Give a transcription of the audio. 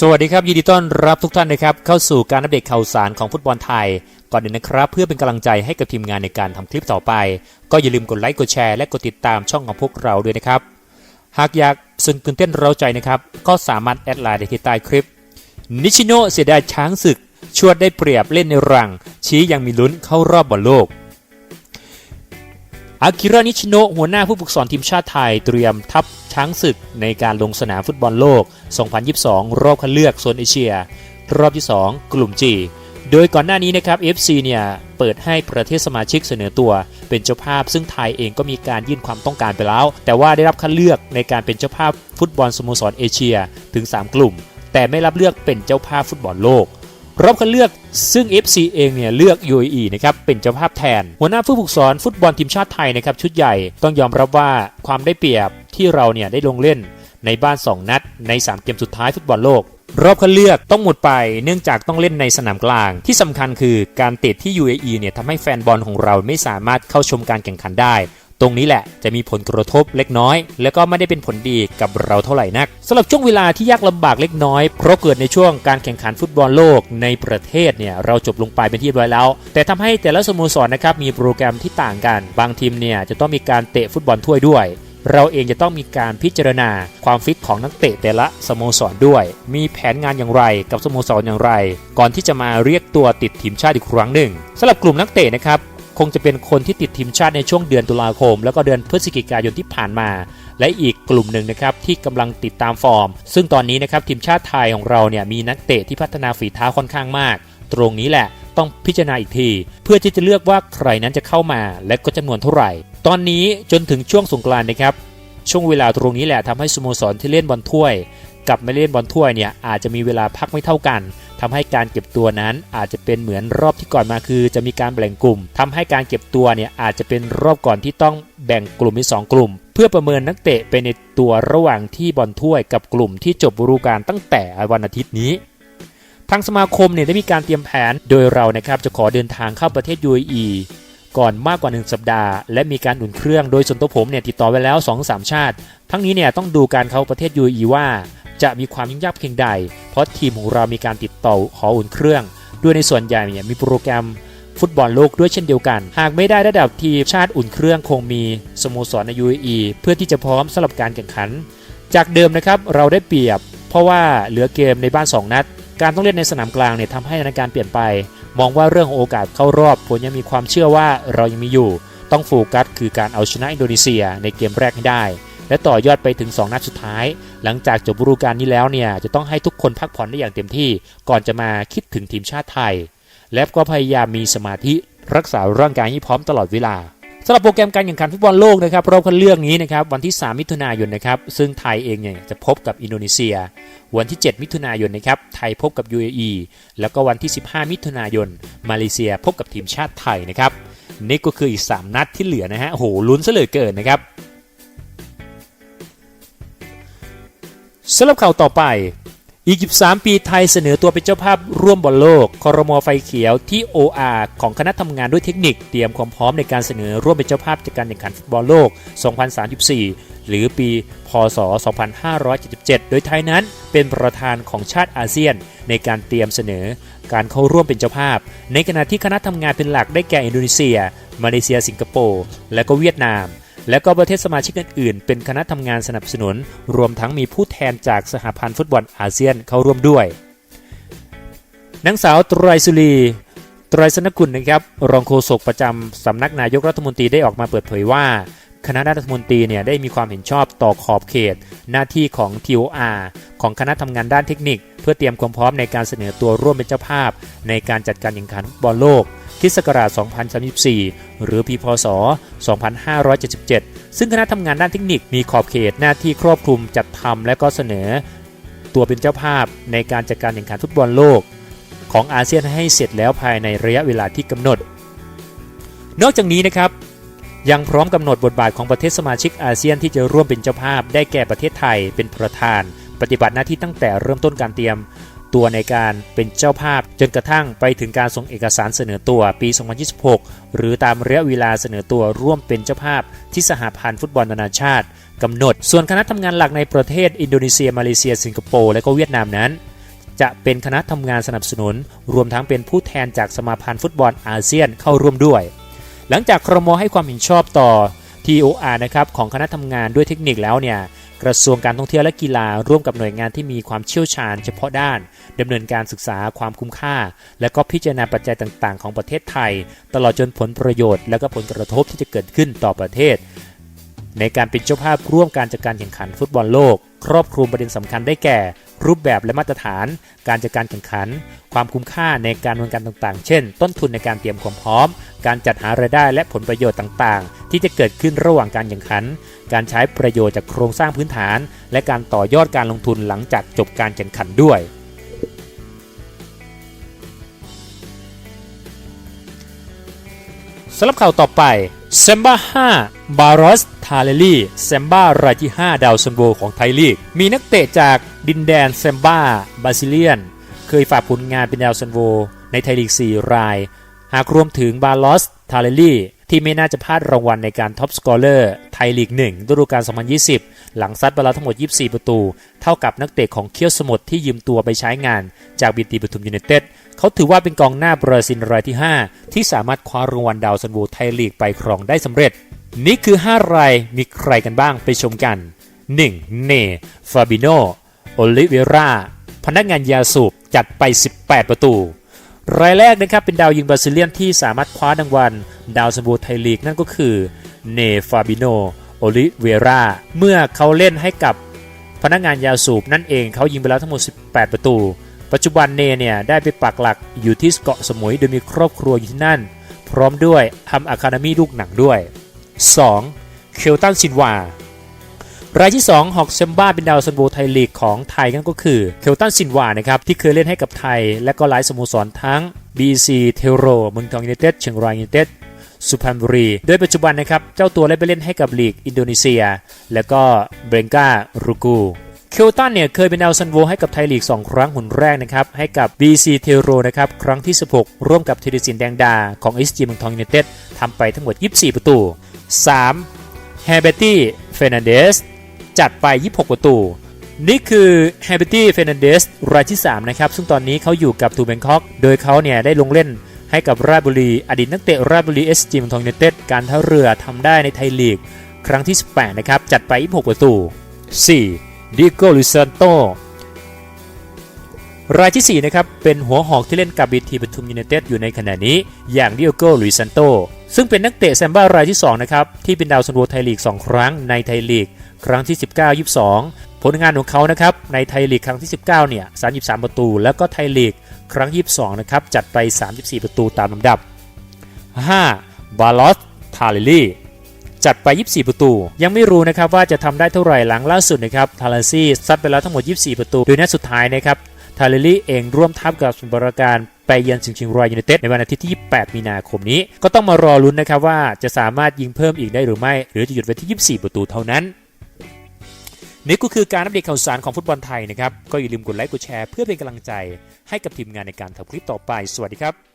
สวัสดีครับ ยินดีต้อนรับทุกท่านนะครับ เข้าสู่การอัปเดตข่าวสารของฟุตบอลไทย ก่อนอื่นนะครับ เพื่อเป็นกำลังใจให้กับทีมงานในการทำคลิปต่อไป ก็อย่าลืมกดไลค์กดแชร์และกดติดตามช่องของพวกเราด้วยนะครับ หากอยากสนตื่นเต้นเราใจนะครับ ก็สามารถแอดไลน์ได้ที่ใต้คลิป นิชิโนเสียดายช้างศึก ชวดได้เปรียบเล่นในรัง ชี้ยังมีลุ้นเข้ารอบบอลโลก อากิระนิชโนหัวหน้าผู้ฝึกสอนทีมชาติไทยเตรียมทัพช้างศึกในการลงสนามฟุตบอลโลก 2022 รอบคัดเลือกโซนเอเชีย รอบที่ 2 กลุ่ม G โดยก่อนหน้านี้นะครับ FC เนี่ย เปิดให้ประเทศสมาชิกเสนอตัว เป็นเจ้าภาพ ซึ่งไทยเองก็มีการยื่นความต้องการไปแล้ว แต่ว่าได้รับคัดเลือกในการเป็นเจ้าภาพฟุตบอลสโมสรเอเชียถึง 3 กลุ่ม แต่ไม่รับเลือกเป็นเจ้าภาพฟุตบอลโลก รอบคัดเลือกซึ่ง FC เองเนี่ยเลือก UAE นะครับเป็นเจ้าภาพแทน หัวหน้าผู้ฝึกสอนฟุตบอลทีมชาติไทยนะครับชุดใหญ่ต้องยอมรับว่าความได้เปรียบที่เราเนี่ยได้ลงเล่นในบ้าน 2 นัดใน 3 เกมสุดท้ายฟุตบอลโลก รอบคัดเลือกต้องหมดไปเนื่องจากต้องเล่นในสนามกลาง ที่สำคัญคือการติดที่ UAE เนี่ยทำให้แฟนบอลของเราไม่สามารถเข้าชมการแข่งขันได้ ตรงนี้แหละจะมีผลกระทบเล็กน้อย และก็ไม่ได้เป็นผลดีกับเราเท่าไหร่นักสำหรับช่วงเวลาที่ยากลำบากเล็กน้อย เพราะเกิดในช่วงการแข่งขันฟุตบอลโลกในประเทศเนี่ยเราจบลงไปเป็นที่เรียบร้อยแล้ว แต่ทำให้แต่ละสโมสรนะครับมีโปรแกรมที่ต่างกัน บางทีมเนี่ยจะต้องมีการเตะฟุตบอลถ้วยด้วยเราเองจะต้องมีการพิจารณาความฟิตของนักเตะแต่ละสโมสรด้วย มีแผนงานอย่างไรกับสโมสรอย่างไร ก่อนที่จะมาเรียกตัวติดทีมชาติอีกครั้งหนึ่งสำหรับกลุ่มนักเตะนะครับ คงจะเป็นคนที่ติดทีมชาติในช่วงเดือนตุลาคม แล้วก็เดือนพฤศจิกายนที่ผ่านมา และอีกกลุ่มหนึ่งนะครับที่กำลังติดตามฟอร์ม ซึ่งตอนนี้นะครับทีมชาติไทยของเราเนี่ยมีนักเตะที่พัฒนาฝีเท้าค่อนข้างมาก ตรงนี้แหละต้องพิจารณาอีกที เพื่อที่จะเลือกว่าใครนั้นจะเข้ามาและก็จำนวนเท่าไหร่ ตอนนี้จนถึงช่วงสงกรานต์นะครับช่วงเวลาตรงนี้แหละทำให้สโมสรที่เล่นบอลถ้วย กับไม่เล่นบอลถ้วยเนี่ยอาจจะมีเวลาพักไม่เท่ากัน ทำให้การเก็บตัวนั้นอาจจะเป็นเหมือนรอบที่ก่อนมาคือ จะมีการแบ่งกลุ่มทำให้การเก็บตัวเนี่ยอาจจะเป็นรอบก่อนที่ต้องแบ่งกลุ่มเป็นสองกลุ่ม เพื่อประเมินนักเตะไปในตัวระหว่างที่บอลถ้วยกับกลุ่มที่จบฤดูกาลตั้งแต่วันอาทิตย์นี้ทางสมาคมเนี่ยได้มีการเตรียมแผน โดยเรานะครับจะขอเดินทางเข้าประเทศ UAE ก่อนมากกว่า 1 สัปดาห์ และมีการอุ่นเครื่องโดยส่วนตัวผมเนี่ยติดต่อไว้แล้ว 2-3 ชาติ ทั้งนี้เนี่ยต้องดูการเข้าประเทศ UAE ว่า จะมีความยุ่งยากเพียงใด เพราะทีมของเรามีการติดต่อขออุ่นเครื่อง ด้วยในส่วนใหญ่เนี่ยมีโปรแกรมฟุตบอลโลกด้วยเช่นเดียวกัน หากไม่ได้ระดับทีมชาติอุ่นเครื่องคงมีสโมสรใน UAE เพื่อที่จะพร้อมสำหรับการแข่งขัน จากเดิมนะครับเราได้เปรียบ เพราะว่าเหลือเกมในบ้าน 2 นัด การต้องเล่นในสนามกลางเนี่ยทำให้สถานการเปลี่ยนไป มองว่าเรื่องของโอกาสเข้ารอบผมยังมีความเชื่อว่าเรายังมีอยู่ ต้องโฟกัสคือการเอาชนะอินโดนีเซียในเกมแรกให้ได้ และต่อยอดไปถึง 2 นัดสุดท้าย หลังจากจบฤดูกาลนี้แล้วเนี่ยจะต้องให้ทุกคนพักผ่อนได้อย่างเต็มที่ ก่อนจะมาคิดถึงทีมชาติไทย และก็พยายามมีสมาธิรักษาร่างกายให้พร้อมตลอดเวลา สำหรับโปรแกรมการแข่งขันฟุตบอลโลกนะครับรอบคัดเลือกนี้นะครับวันที่ 3 มิถุนายนนะครับซึ่งไทยเองเนี่ยจะพบกับอินโดนีเซีย วันที่ 7 มิถุนายนนะครับไทยพบกับ UAE แล้วก็วันที่ 15 มิถุนายน มาเลเซียพบกับทีมชาติไทยนะครับนี่ก็คืออีก 3 นัดที่เหลือนะฮะโหลุ้นซะเหลือเกินนะครับสำหรับข่าวต่อไป อีก 13 ปีไทยเสนอตัวเป็นเจ้าภาพร่วมบอลโลก คอรมอไฟเขียวที่ OR ของคณะทำงานด้วยเทคนิค เตรียมความพร้อมในการเสนอร่วมเป็นเจ้าภาพจากการแข่งขันฟุตบอลโลก 2034 หรือปี พศ 2577 โดยไทยนั้นเป็นประธานของชาติอาเซียนในการเตรียมเสนอการเข้าร่วมเป็นเจ้าภาพ ในขณะที่คณะทำงานเป็นหลักได้แก่อินโดนีเซีย มาเลเซีย สิงคโปร์ และก็เวียดนาม และก็ประเทศสมาชิกอื่นๆ เป็นคณะทำงานสนับสนุน รวมทั้งมีผู้แทนจากสหพันธ์ฟุตบอลอาเซียนเข้าร่วมด้วยนางสาวตรายสุรีตรายสนกุลนะครับรองโฆษกประจำสำนักนายกรัฐมนตรีได้ออกมาเปิดเผยว่า คณะรัฐมนตรีเนี่ยได้มีความเห็นชอบต่อขอบเขต หน้าที่ของ TOR ของคณะทำงานด้านเทคนิค เพื่อเตรียมความพร้อมในการเสนอตัวร่วมเป็นเจ้าภาพ ในการจัดการแข่งขันฟุตบอลโลก คริสต์ศักราช2034 หรือปีพศ 2577 ซึ่งคณะทำงานด้านเทคนิคมีขอบเขตหน้าที่ครอบคลุมจัดทำและก็เสนอ ตัวเป็นเจ้าภาพในการจัดการแข่งขันฟุตบอลโลก ของอาเซียนให้เสร็จแล้วภายในระยะเวลาที่กำหนด นอกจากนี้นะครับยังพร้อมกำหนดบทบาทของประเทศสมาชิกอาเซียนที่จะร่วมเป็นเจ้าภาพ ได้แก่ประเทศไทยเป็นประธาน ปฏิบัติหน้าที่ตั้งแต่เริ่มต้นการเตรียม ตัวในการเป็นเจ้าภาพ จนกระทั่งไปถึงการส่งเอกสารเสนอตัวปี 2026 หรือตามระยะเวลาเสนอตัวร่วมเป็นเจ้าภาพที่สหพันธ์ฟุตบอลนานาชาติกำหนด ส่วนคณะทำงานหลักในประเทศอินโดนีเซีย มาเลเซีย สิงคโปร์ และก็เวียดนามนั้น จะเป็นคณะทำงานสนับสนุน รวมทั้งเป็นผู้แทนจากสมาพันธ์ฟุตบอลอาเซียนเข้าร่วมด้วย หลังจากครมให้ความเห็นชอบต่อ TOR นะครับของคณะทำงานด้วยเทคนิคแล้วเนี่ย กระทรวงการท่องเที่ยวและกีฬาร่วมกับหน่วยงานที่มีความเชี่ยวชาญ เฉพาะด้านดำเนินการศึกษาความคุ้มค่า และก็พิจารณาปัจจัยต่างๆ ของประเทศไทย ตลอดจนผลประโยชน์ และก็ผลกระทบที่จะเกิดขึ้นต่อประเทศ ในการเป็นเจ้าภาพร่วมการจัดการแข่งขันฟุตบอลโลก ครอบคลุมประเด็นสำคัญได้แก่ รูปแบบและมาตรฐาน การจัดการแข่งขัน ความคุ้มค่าในการดำเนินการต่างๆ เช่น ต้นทุนในการเตรียมความพร้อม การจัดหารายได้และผลประโยชน์ต่างๆ ที่จะเกิดขึ้นระหว่างการแข่งขัน การใช้ประโยชน์จากโครงสร้างพื้นฐาน และการต่อยอดการลงทุนหลังจากจบการแข่งขันด้วย สำหรับข่าวต่อไป เซมบ้า5บารอสทาเลลี่เซมบ้ารายที่ 5 ดาวซันโวของไทยลีก มีนักเตะจากดินแดนเซมบ้าบาซิเลียน เคยฝากผลงานเป็นดาวซันโวในไทยลีก 4 ราย หากรวมถึงบารอสทาเลลี่ที่ไม่น่าจะพลาดรางวัลในการท็อปสกอร์เลอร์ไทยลีก 1 ฤดูกาล2020 หลังซัดไปแล้วทั้งหมด 24 ประตู เท่ากับนักเตะของเคียวสมุทรที่ยืมตัวไปใช้งาน จากบีตีปทุมยูไนเต็ดเขาถือว่าเป็นกองหน้าบราซิลรายที่ 5 ที่สามารถคว้ารางวัลดาวซันโวไทยลีกไปครองได้สำเร็จ นี่คือ 5 รายมีใครกันบ้างไปชมกัน 1. เนฟาบิโนโอลิเวราพนักงานยาสูบจัดไป 18 ประตู รายแรกนะครับเป็นดาวยิงบราซิเลียนที่สามารถคว้ารางวัลดาวซันโวไทยลีกนั่นก็คือเนฟาบิโน โอลิเวรา เมื่อเขาเล่นให้กับพนักงานยาสูบนั่นเองเขายิงไปแล้วทั้งหมด 18 ประตู ปัจจุบันเนเนี่ยได้ไปปักหลักอยู่ที่เกาะสมุยโดยมีครอบครัวอยู่ที่นั่น พร้อมด้วยทำอะคาเดมี่ลูกหนังด้วย 2. เคลตันซินวารายที่ 2 ฮอกเซมบ้าเป็นดาวซันโวไทยลีกของไทยนั่นก็คือเคลตันซินวานะครับที่เคยเล่นให้กับไทย และก็หลายสโมสรทั้ง BC เทโรเมืองทองยูไนเต็ดเชียงรายยูไนเต็ด สุพรรณบุรี โดยปัจจุบันนะครับ เจ้าตัวได้ไปเล่นให้กับลีกอินโดนีเซีย แล้วก็เบรงการูกูเคลตันเนี่ยเคยเป็นดาวซันโวให้กับไทยลีก 2 ครั้งหุ่นแรกนะครับ ให้กับ BC เทโรนะครับ ครั้งที่ 16 ร่วมกับเทดิสินแดงดา ของ SG เมืองทองยูไนเต็ดทำไปทั้งหมด 24 ประตู 3. แฮเบตี้เฟรนันเดสจัดไป 26 ประตู นี่คือแฮเบตี้เฟรนันเดสรายที่ 3 นะครับ ซึ่งตอนนี้เขาอยู่กับทูเบงคอก โดยเขาเนี่ยได้ลงเล่น ให้กับราชบุรี อดีตนักเตะราชบุรีเอสจีเมืองทองยูไนเต็ดการท่าเรือทำได้ในไทยลีก ครั้งที่ 18 นะครับ จัดไป 26 ประตู 4. ดิโกลุซันโตรายที่ 4 นะครับ เป็นหัวหอกที่เล่นกับบีทีปทุมยูไนเต็ดอยู่ในขณะนี้ อย่างดิโอโกลุยซันโต ซึ่งเป็นนักเตะแซมบ้ารายที่ 2 นะครับ ที่เป็นดาวซันโวไทยลีก 2 ครั้งในไทยลีก ครั้งที่ 19 22 ผลงานของเขานะครับ ในไทยลีกครั้งที่ 19 เนี่ย 33 ประตู แล้วก็ไทยลีก ครั้ง 22 นะครับ จัดไป 34 ประตูตามลำดับ 5. บาลอสทาเลลี่จัดไป 24 ประตู ยังไม่รู้นะครับว่าจะทำได้เท่าไหร่หลังล่าสุดนะครับทาเลซี่ซัดไปแล้วทั้งหมด 24 ประตู โดยนัดสุดท้ายนะครับทาเลลี่เองร่วมทัพกับสมุทรปราการไปเยือนสิงห์ชียงรายยูไนเต็ดในวันอาทิตย์ที่28มีนาคมนี้ ก็ต้องมารอลุ้นนะครับว่าจะสามารถยิงเพิ่มอีกได้หรือไม่ หรือจะหยุดไว้ที่ 24 ประตูเท่านั้น นี่ก็คือการอัปเดตข่าวสารของฟุตบอลไทยนะครับ ก็อย่าลืมกดไลค์กดแชร์เพื่อเป็นกำลังใจให้กับทีมงานในการทำคลิปต่อไป สวัสดีครับ